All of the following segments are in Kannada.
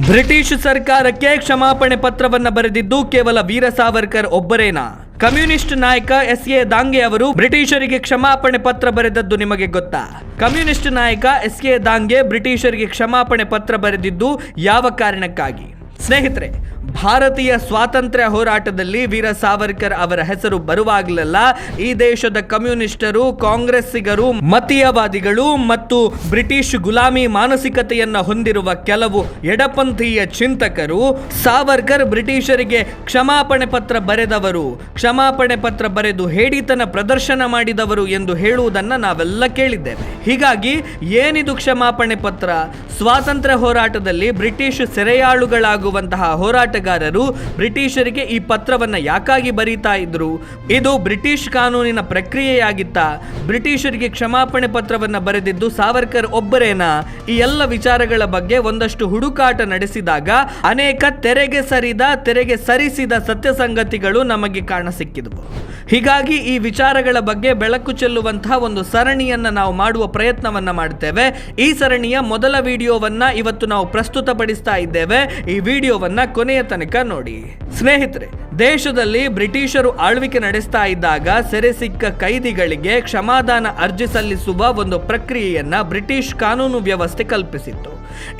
ಬ್ರಿಟಿಷ್ ಸರ್ಕಾರಕ್ಕೆ ಕ್ಷಮಾಪಣೆ ಪತ್ರವನ್ನ ಬರೆದಿದ್ದು ಕೇವಲ ವೀರ ಸಾವರ್ಕರ್ ಒಬ್ಬರೇನಾ? ಕಮ್ಯುನಿಸ್ಟ್ ನಾಯಕ ಎಸ್ ಎ ದಾಂಗೆ ಅವರು ಬ್ರಿಟಿಷರಿಗೆ ಕ್ಷಮಾಪಣೆ ಪತ್ರ ಬರೆದದ್ದು ನಿಮಗೆ ಗೊತ್ತಾ? ಕಮ್ಯುನಿಸ್ಟ್ ನಾಯಕ ಎಸ್ ಎ ದಾಂಗೆ ಬ್ರಿಟಿಷರಿಗೆ ಕ್ಷಮಾಪಣೆ ಪತ್ರ ಬರೆದಿದ್ದು ಯಾವ ಕಾರಣಕ್ಕಾಗಿ? ಸ್ನೇಹಿತರೆ ಭಾರತೀಯ ಸ್ವಾತಂತ್ರ್ಯ ಹೋರಾಟದಲ್ಲಿ ವೀರ ಸಾವರ್ಕರ್ ಅವರ ಹೆಸರು ಬರುವಾಗಲೆಲ್ಲ, ಈ ದೇಶದ ಕಮ್ಯುನಿಸ್ಟರು, ಕಾಂಗ್ರೆಸ್ಸಿಗರು, ಮತೀಯವಾದಿಗಳು ಮತ್ತು ಬ್ರಿಟಿಷ್ ಗುಲಾಮಿ ಮಾನಸಿಕತೆಯನ್ನ ಹೊಂದಿರುವ ಕೆಲವು ಎಡಪಂಥೀಯ ಚಿಂತಕರು ಸಾವರ್ಕರ್ ಬ್ರಿಟಿಷರಿಗೆ ಕ್ಷಮಾಪಣೆ ಪತ್ರ ಬರೆದವರು. ಕ್ಷಮಾಪಣೆ ಪತ್ರ ಬರೆದು ಹೇಡಿತನ ಪ್ರದರ್ಶನ ಮಾಡಿದವರು ಎಂದು ಹೇಳುವುದನ್ನ ನಾವೆಲ್ಲ ಕೇಳಿದ್ದೇವೆ. ಹೀಗಾಗಿ ಏನಿದು ಕ್ಷಮಾಪಣೆ ಪತ್ರ? ಸ್ವಾತಂತ್ರ್ಯ ಹೋರಾಟದಲ್ಲಿ ಬ್ರಿಟಿಷ್ ಸೆರೆಯಾಳುಗಳಾಗುವಂತಹ ಹೋರಾಟಗಾರರು ಬ್ರಿಟಿಷರಿಗೆ ಈ ಪತ್ರವನ್ನ ಯಾಕಾಗಿ ಬರೀತಾ ಇದ್ರು? ಇದು ಬ್ರಿಟಿಷ್ ಕಾನೂನಿನ ಪ್ರಕ್ರಿಯೆಯಾಗಿತ್ತ ಬ್ರಿಟಿಷರಿಗೆ ಕ್ಷಮಾಪಣೆ ಪತ್ರವನ್ನ ಬರೆದಿದ್ದು ಸಾವರ್ಕರ್ ಒಬ್ಬರೇನಾ? ಈ ಎಲ್ಲ ವಿಚಾರಗಳ ಬಗ್ಗೆ ಒಂದಷ್ಟು ಹುಡುಕಾಟ ನಡೆಸಿದಾಗ ಅನೇಕ ತೆರೆಗೆ ಸರಿದ, ತೆರೆಗೆ ಸರಿಸಿದ ಸತ್ಯ ಸಂಗತಿಗಳು ನಮಗೆ ಕಾಣಸಿಕ್ಕಿದವು. ಹೀಗಾಗಿ ಈ ವಿಚಾರಗಳ ಬಗ್ಗೆ ಬೆಳಕು ಚೆಲ್ಲುವಂತಹ ಒಂದು ಸರಣಿಯನ್ನ ನಾವು ಮಾಡುವ ಪ್ರಯತ್ನವನ್ನ ಮಾಡ್ತೇವೆ. ಈ ಸರಣಿಯ ಮೊದಲ ವಿಡಿಯೋವನ್ನ ಇವತ್ತು ನಾವು ಪ್ರಸ್ತುತಪಡಿಸ್ತಾ ಇದ್ದೇವೆ. ಈ ವಿಡಿಯೋವನ್ನ ಕೊನೆಯ ತನಕ ನೋಡಿ. ಸ್ನೇಹಿತರೆ, ದೇಶದಲ್ಲಿ ಬ್ರಿಟಿಷರು ಆಳ್ವಿಕೆ ನಡೆಸ್ತಾ ಇದ್ದಾಗ ಸೆರೆ ಸಿಕ್ಕ ಕೈದಿಗಳಿಗೆ ಕ್ಷಮಾದಾನ ಅರ್ಜಿ ಸಲ್ಲಿಸುವ ಒಂದು ಪ್ರಕ್ರಿಯೆಯನ್ನ ಬ್ರಿಟಿಷ್ ಕಾನೂನು ವ್ಯವಸ್ಥೆ ಕಲ್ಪಿಸಿತ್ತು.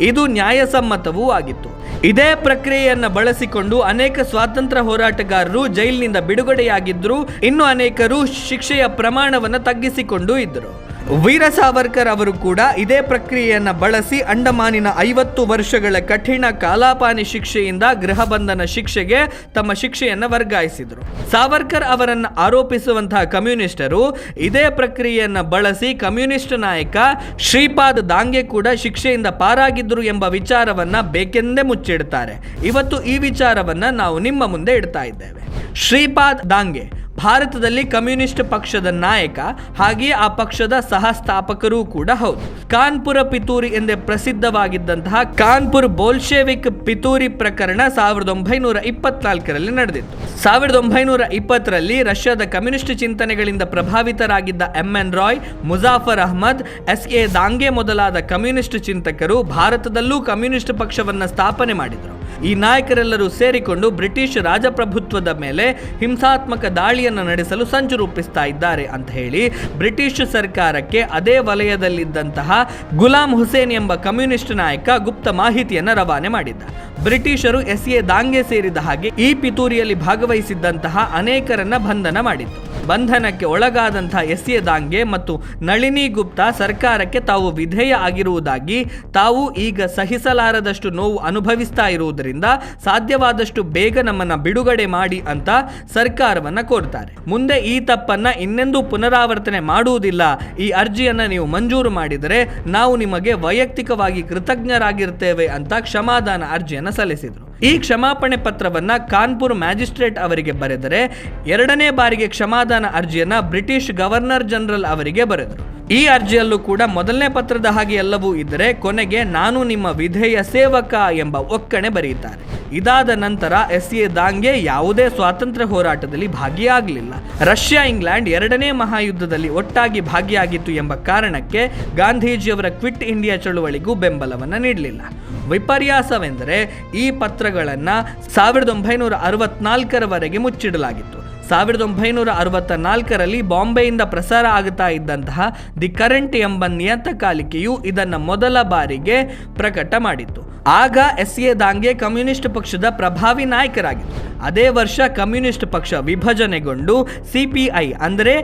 ಇದು ನ್ಯಾಯಸಮ್ಮತವೂ ಆಗಿತ್ತು. ಇದೇ ಪ್ರಕ್ರಿಯೆಯನ್ನ ಬಳಸಿಕೊಂಡು ಅನೇಕ ಸ್ವಾತಂತ್ರ್ಯ ಹೋರಾಟಗಾರರು ಜೈಲಿನಿಂದ ಬಿಡುಗಡೆಯಾಗಿದ್ರು, ಇನ್ನು ಅನೇಕರು ಶಿಕ್ಷೆಯ ಪ್ರಮಾಣವನ್ನು ತಗ್ಗಿಸಿಕೊಂಡು ಇದ್ದರು ವೀರ ಸಾವರ್ಕರ್ ಅವರು ಕೂಡ ಇದೇ ಪ್ರಕ್ರಿಯೆಯನ್ನ ಬಳಸಿ ಅಂಡಮಾನಿನ ಐವತ್ತು ವರ್ಷಗಳ ಕಠಿಣ ಕಾಲಾಪಾನಿ ಶಿಕ್ಷೆಯಿಂದ ಗೃಹ ಬಂಧನ ಶಿಕ್ಷೆಗೆ ತಮ್ಮ ಶಿಕ್ಷೆಯನ್ನು ವರ್ಗಾಯಿಸಿದರು. ಸಾವರ್ಕರ್ ಅವರನ್ನು ಆರೋಪಿಸುವಂತಹ ಕಮ್ಯುನಿಸ್ಟರು ಇದೇ ಪ್ರಕ್ರಿಯೆಯನ್ನ ಬಳಸಿ ಕಮ್ಯುನಿಸ್ಟ್ ನಾಯಕ ಶ್ರೀಪಾದ್ ದಾಂಗೆ ಕೂಡ ಶಿಕ್ಷೆಯಿಂದ ಪಾರಾಗಿದ್ದರು ಎಂಬ ವಿಚಾರವನ್ನ ಬೇಕೆಂದೇ ಮುಚ್ಚಿಡ್ತಾರೆ. ಇವತ್ತು ಈ ವಿಚಾರವನ್ನ ನಾವು ನಿಮ್ಮ ಮುಂದೆ ಇಡ್ತಾ ಇದ್ದೇವೆ. ಶ್ರೀಪಾದ್ ದಾಂಗೆ ಭಾರತದಲ್ಲಿ ಕಮ್ಯುನಿಸ್ಟ್ ಪಕ್ಷದ ನಾಯಕ, ಹಾಗೆಯೇ ಆ ಪಕ್ಷದ ಸಹ ಸ್ಥಾಪಕರೂ ಕೂಡ ಹೌದು. ಕಾನ್ಪುರ ಪಿತೂರಿ ಎಂದೇ ಪ್ರಸಿದ್ಧವಾಗಿದ್ದಂತಹ ಕಾನ್ಪುರ್ ಬೋಲ್ಶೆವಿಕ್ ಪಿತೂರಿ ಪ್ರಕರಣ ಸಾವಿರದ ಒಂಬೈನೂರ ಇಪ್ಪತ್ನಾಲ್ಕರಲ್ಲಿ ನಡೆದಿತ್ತು. ಸಾವಿರದ ಒಂಬೈನೂರ ಇಪ್ಪತ್ತರಲ್ಲಿ ರಷ್ಯಾದ ಕಮ್ಯುನಿಸ್ಟ್ ಚಿಂತನೆಗಳಿಂದ ಪ್ರಭಾವಿತರಾಗಿದ್ದ M N Roy, Muzaffar Ahmad, S A Dange ಮೊದಲಾದ ಕಮ್ಯುನಿಸ್ಟ್ ಚಿಂತಕರು ಭಾರತದಲ್ಲೂ ಕಮ್ಯುನಿಸ್ಟ್ ಪಕ್ಷವನ್ನು ಸ್ಥಾಪನೆ ಮಾಡಿದರು. ಈ ನಾಯಕರೆಲ್ಲರೂ ಸೇರಿಕೊಂಡು ಬ್ರಿಟಿಷ್ ರಾಜಪ್ರಭುತ್ವದ ಮೇಲೆ ಹಿಂಸಾತ್ಮಕ ದಾಳಿಯನ್ನು ನಡೆಸಲು ಸಂಚು ರೂಪಿಸ್ತಾ ಇದ್ದಾರೆ ಅಂತ ಹೇಳಿ ಬ್ರಿಟಿಷ್ ಸರ್ಕಾರಕ್ಕೆ ಅದೇ ವಲಯದಲ್ಲಿದ್ದಂತಹ ಗುಲಾಂ ಹುಸೇನ್ ಎಂಬ ಕಮ್ಯುನಿಸ್ಟ್ ನಾಯಕ ಗುಪ್ತ ಮಾಹಿತಿಯನ್ನು ರವಾನೆ ಮಾಡಿದ್ದ. ಬ್ರಿಟಿಷರು ಎಸ್ ಎ ದಾಂಗೆ ಸೇರಿದ ಹಾಗೆ ಈ ಪಿತೂರಿಯಲ್ಲಿ ಭಾಗವಹಿಸಿದ್ದಂತಹ ಅನೇಕರನ್ನ ಬಂಧನ ಮಾಡಿತ್ತು ಬಂಧನಕ್ಕೆ ಒಳಗಾದಂಥ ಎಸ್ ಎ ದಾಂಗೆ ಮತ್ತು ನಳಿನಿ ಗುಪ್ತಾ ಸರ್ಕಾರಕ್ಕೆ ತಾವು ವಿಧೇಯ ಆಗಿರುವುದಾಗಿ ತಾವು ಈಗ ಸಹಿಸಲಾರದಷ್ಟು ನೋವು ಅನುಭವಿಸ್ತಾ ಇರುವುದರಿಂದ ಸಾಧ್ಯವಾದಷ್ಟು ಬೇಗ ನಮ್ಮನ್ನು ಬಿಡುಗಡೆ ಮಾಡಿ ಅಂತ ಸರ್ಕಾರವನ್ನು ಕೋರ್ತಾರೆ. ಮುಂದೆ ಈ ತಪ್ಪನ್ನು ಇನ್ನೆಂದೂ ಪುನರಾವರ್ತನೆ ಮಾಡುವುದಿಲ್ಲ. ಈ ಅರ್ಜಿಯನ್ನು ನೀವು ಮಂಜೂರು ಮಾಡಿದರೆ ನಾವು ನಿಮಗೆ ವೈಯಕ್ತಿಕವಾಗಿ ಕೃತಜ್ಞರಾಗಿರ್ತೇವೆ ಅಂತ ಕ್ಷಮಾದಾನ ಅರ್ಜಿಯನ್ನು ಸಲ್ಲಿಸಿದರು. ಈ ಕ್ಷಮಾಪಣೆ ಪತ್ರವನ್ನ ಕಾನ್ಪುರ್ ಮ್ಯಾಜಿಸ್ಟ್ರೇಟ್ ಅವರಿಗೆ ಬರೆದರೆ ಎರಡನೇ ಬಾರಿಗೆ ಕ್ಷಮಾದಾನ ಅರ್ಜಿಯನ್ನ ಬ್ರಿಟಿಷ್ ಗವರ್ನರ್ ಜನರಲ್ ಅವರಿಗೆ ಬರೆದರು. ಈ ಅರ್ಜಿಯಲ್ಲೂ ಕೂಡ ಮೊದಲನೇ ಪತ್ರದ ಹಾಗೆ ಎಲ್ಲವೂ ಇದ್ದರೆ ಕೊನೆಗೆ ನಾನು ನಿಮ್ಮ ವಿಧೇಯ ಸೇವಕ ಎಂಬ ಒಕ್ಕಣೆ ಬರೆಯುತ್ತಾರೆ. ಇದಾದ ನಂತರ ಎಸ್ ಎ ದಾಂಗೆ ಯಾವುದೇ ಸ್ವಾತಂತ್ರ್ಯ ಹೋರಾಟದಲ್ಲಿ ಭಾಗಿಯಾಗಲಿಲ್ಲ. ರಷ್ಯಾ, ಇಂಗ್ಲೆಂಡ್ ಎರಡನೇ ಮಹಾಯುದ್ಧದಲ್ಲಿ ಒಟ್ಟಾಗಿ ಭಾಗಿಯಾಗಿತ್ತು ಎಂಬ ಕಾರಣಕ್ಕೆ ಗಾಂಧೀಜಿಯವರ ಕ್ವಿಟ್ ಇಂಡಿಯಾ ಚಳುವಳಿಗೂ ಬೆಂಬಲವನ್ನು ನೀಡಲಿಲ್ಲ. ವಿಪರ್ಯಾಸವೆಂದರೆ ಈ ಪತ್ರಗಳನ್ನು ಸಾವಿರದ ಒಂಬೈನೂರ ಅರವತ್ನಾಲ್ಕರವರೆಗೆ ಮುಚ್ಚಿಡಲಾಗಿತ್ತು. ಸಾವಿರದ ಒಂಬೈನೂರ ಅರವತ್ತ ನಾಲ್ಕರಲ್ಲಿ ಬಾಂಬೆಯಿಂದ ಪ್ರಸಾರ ಆಗುತ್ತಾ ಇದ್ದಂತಹ ದಿ ಕರೆಂಟ್ ಎಂಬ ನಿಯತಕಾಲಿಕೆಯು ಇದನ್ನು ಮೊದಲ ಬಾರಿಗೆ ಪ್ರಕಟ ಮಾಡಿತ್ತು. ಆಗ ಎಸ್ ಎ ದಾಂಗೆ ಕಮ್ಯುನಿಸ್ಟ್ ಪಕ್ಷದ ಪ್ರಭಾವಿ ನಾಯಕರಾಗಿತ್ತು ಅದೇ ವರ್ಷ ಕಮ್ಯುನಿಸ್ಟ್ ಪಕ್ಷ ವಿಭಜನೆಗೊಂಡು ಸಿ ಪಿ ಐ ಅಂದರೆ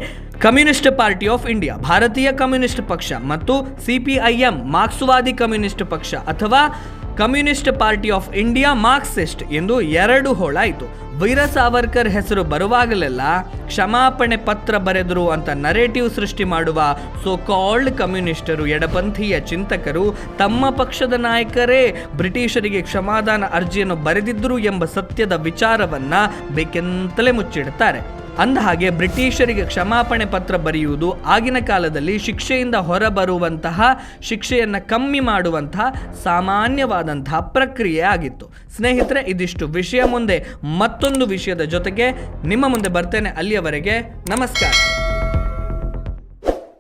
ಕಮ್ಯುನಿಸ್ಟ್ ಪಾರ್ಟಿ ಆಫ್ ಇಂಡಿಯಾ, ಭಾರತೀಯ ಕಮ್ಯುನಿಸ್ಟ್ ಪಕ್ಷ ಮತ್ತು ಸಿ ಪಿ ಐ ಎಂ ಮಾರ್ಕ್ಸ್ವಾದಿ ಕಮ್ಯುನಿಸ್ಟ್ ಪಕ್ಷ ಅಥವಾ communist party of India Marxist ಎಂದು ಎರಡು ಹೋಳಾಯಿತು ವೀರ ಸಾವರ್ಕರ್ ಹೆಸರು ಬರುವಾಗಲೆಲ್ಲ ಕ್ಷಮಾಪಣೆ ಪತ್ರ ಬರೆದರು ಅಂತ ನರೇಟಿವ್ ಸೃಷ್ಟಿ ಮಾಡುವ ಸೋ ಕಾಲ್ಡ್ ಕಮ್ಯುನಿಸ್ಟರು ಎಡಪಂಥೀಯ ಚಿಂತಕರು ತಮ್ಮ ಪಕ್ಷದ ನಾಯಕರೇ ಬ್ರಿಟಿಷರಿಗೆ ಕ್ಷಮಾದಾನ ಅರ್ಜಿಯನ್ನು ಬರೆದಿದ್ದರು ಎಂಬ ಸತ್ಯದ ವಿಚಾರವನ್ನು ಬೇಕೆಂತಲೇ ಮುಚ್ಚಿಡುತ್ತಾರೆ ಅಂದಹಾಗೆ ಬ್ರಿಟಿಷರಿಗೆ ಕ್ಷಮಾಪಣೆ ಪತ್ರ ಬರೆಯುವುದು ಆಗಿನ ಕಾಲದಲ್ಲಿ ಶಿಕ್ಷೆಯಿಂದ ಹೊರಬರುವಂತಹ, ಶಿಕ್ಷೆಯನ್ನು ಕಮ್ಮಿ ಮಾಡುವಂತಹ ಸಾಮಾನ್ಯವಾದಂತಹ ಪ್ರಕ್ರಿಯೆ ಆಗಿತ್ತು. ಸ್ನೇಹಿತರೆ, ಇದಿಷ್ಟು ವಿಷಯ ಮುಂದೆ ಮತ್ತೊಂದು ವಿಷಯದ ಜೊತೆಗೆ ನಿಮ್ಮ ಮುಂದೆ ಬರ್ತೇನೆ ಅಲ್ಲಿಯವರೆಗೆ ನಮಸ್ಕಾರ.